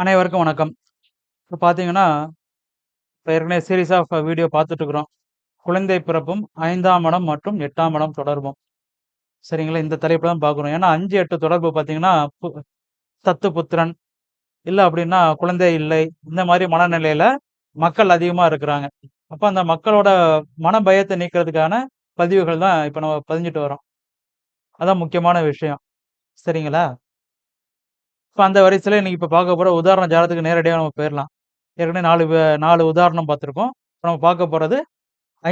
அனைவருக்கும் வணக்கம். இப்போ பார்த்தீங்கன்னா, இப்போ ஏற்கனவே சீரீஸ் ஆஃப் வீடியோ பார்த்துட்டு இருக்கிறோம். குழந்தை பிறப்பும், ஐந்தாம் இடம் மற்றும் எட்டாம் இடம் தொடர்பும். சரிங்களா? இந்த தலைப்பு தான் பார்க்குறோம். ஏன்னா 5, 8 தொடர்பு பார்த்தீங்கன்னா, பு தத்து புத்திரன், இல்லை அப்படின்னா குழந்தை இல்லை. இந்த மாதிரி மனநிலையில் மக்கள் அதிகமாக இருக்கிறாங்க. அப்போ அந்த மக்களோட மன பயத்தை நீக்கிறதுக்கான பதிவுகள் தான் இப்போ நம்ம பதிஞ்சுட்டு வரோம். அதான் முக்கியமான விஷயம். சரிங்களா? இப்போ அந்த வரிசையில் இன்னைக்கு இப்போ பார்க்க போகிற உதாரண ஜாதகத்துக்கு நேரடியாக நம்ம போயிடலாம் ஏற்கனவே நாலு நாலு உதாரணம் பார்த்துருக்கோம். இப்போ நம்ம பார்க்க போகிறது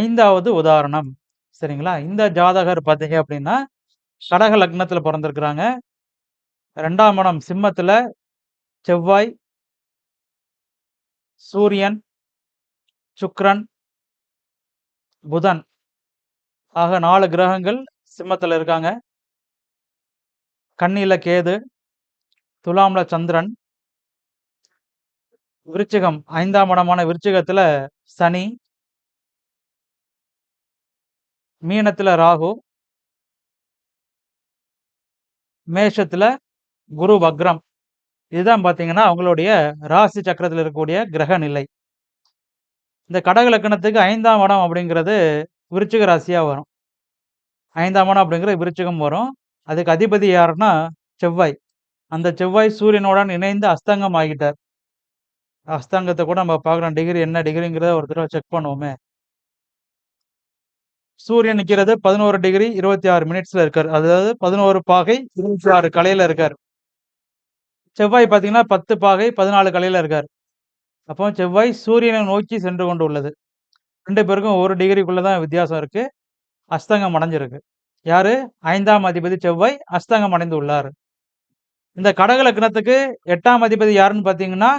ஐந்தாவது உதாரணம். சரிங்களா? இந்த ஜாதகர் பார்த்தீங்க அப்படின்னா கடக லக்னத்தில் பிறந்திருக்கிறாங்க ரெண்டாம் இடம் சிம்மத்தில் செவ்வாய் சூரியன், சுக்ரன் புதன் ஆக நாலு கிரகங்கள் சிம்மத்தில் இருக்காங்க. கண்ணியில் கேது, துலாம்ல சந்திரன். விருச்சிகம் ஐந்தாம் இடமான விருச்சிகத்துல சனி. மீனத்துல ராகு. மேஷத்துல குரு வக்ரம். இதுதான் பார்த்தீங்கன்னா, அவங்களுடைய ராசி சக்கரத்தில் இருக்கக்கூடிய கிரக நிலை. இந்த கடக லக்கணத்துக்கு ஐந்தாம் இடம் அப்படிங்கிறது விருச்சிக ராசியா வரும். ஐந்தாம் இடம் அப்படிங்கிற விருச்சிகம் வரும். அதுக்கு அதிபதி யாருன்னா செவ்வாய். அந்த செவ்வாய் சூரியனுடன் இணைந்து அஸ்தங்கம் ஆகிட்டார். அஸ்தங்கத்தை கூட நம்ம பார்க்குறோம். டிகிரி என்ன டிகிரிங்கிறத ஒரு தடவை செக் பண்ணுவோமே. சூரியன் நிற்கிறது பதினோரு டிகிரி 26 மினிட்ஸ்ல இருக்கார் அதாவது 11 பாகை 26 கலையில இருக்கார் செவ்வாய் பார்த்தீங்கன்னா, 10 பாகை 14 கலையில இருக்கார் அப்போ செவ்வாய் சூரியனை நோக்கி சென்று கொண்டு உள்ளது. ரெண்டு பேருக்கும் ஒரு டிகிரிக்குள்ள தான் வித்தியாசம் இருக்கு. அஸ்தங்கம் அடைஞ்சிருக்கு. யாரு? ஐந்தாம் அதிபதி செவ்வாய் அஸ்தங்கம் அடைந்து உள்ளார். இந்த கடக லக்னத்துக்கு எட்டாம் அதிபதி யாருன்னு பார்த்தீங்கன்னா,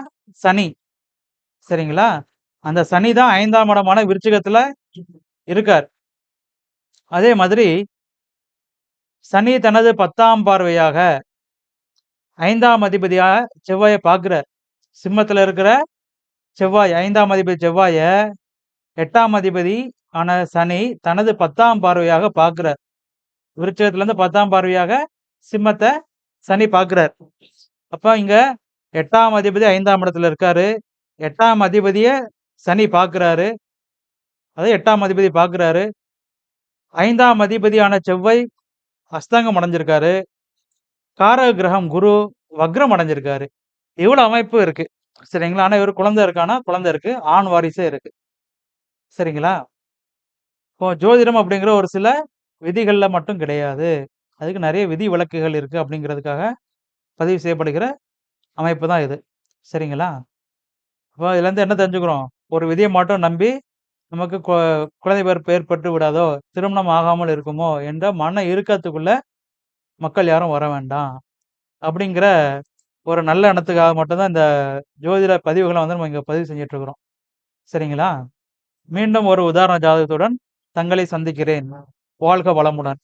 சனி. சரிங்களா? அந்த சனி தான் ஐந்தாம் இடமான விருச்சிகத்தில இருக்கார். அதே மாதிரி சனி தனது 10ஆம் பார்வையாக ஐந்தாம் அதிபதியாக செவ்வாயை பார்க்குறார் சிம்மத்தில் இருக்கிற செவ்வாய் ஐந்தாம் அதிபதி செவ்வாயை எட்டாம் அதிபதி ஆன சனி தனது 10ஆம் பார்வையாக பார்க்கிறார். விருச்சகத்திலேருந்து பத்தாம் பார்வையாக சிம்மத்தை சனி பார்க்குறார் அப்போ இங்கே எட்டாம் அதிபதி ஐந்தாம் இடத்துல இருக்காரு. எட்டாம் அதிபதியை சனி பார்க்குறாரு அதாவது எட்டாம் அதிபதி பார்க்குறாரு ஐந்தாம் அதிபதியான செவ்வாய் அஸ்தங்கம் அடைஞ்சிருக்காரு. காரக கிரகம் குரு வக்ரம் அடைஞ்சிருக்காரு. இவ்வளோ அமைப்பு இருக்கு. சரிங்களா? ஆனால் இவர் குழந்தை இருக்கான்னா, குழந்தை இருக்கு. ஆண் வாரிசே இருக்கு. சரிங்களா? இப்போ ஜோதிடம் அப்படிங்கிற ஒரு சில விதிகளில் மட்டும் கிடையாது. அதுக்கு நிறைய விதி விலக்குகள் இருக்குது அப்படிங்கிறதுக்காக பதிவு செய்யப்படுகிற அமைப்பு தான் இது. சரிங்களா? அப்போ இதுலேருந்து என்ன தெரிஞ்சுக்கிறோம்? ஒரு விதியை மட்டும் நம்பி நமக்கு குழந்தை பிறப்பு ஏற்பட்டு விடாதோ, திருமணம் ஆகாமல் இருக்குமோ என்ற மன இறுக்கத்துக்குள்ள மக்கள் யாரும் வர வேண்டாம். அப்படிங்கிற ஒரு நல்ல எண்ணத்துக்காக மட்டும்தான் இந்த ஜோதிட பதிவுகளை வந்து நம்ம இங்கே பதிவு செஞ்சிட்ருக்குறோம் இருக்கிறோம். சரிங்களா? மீண்டும் ஒரு உதாரண ஜாதகத்துடன் தங்களை சந்திக்கிறேன். வாழ்க வளமுடன்.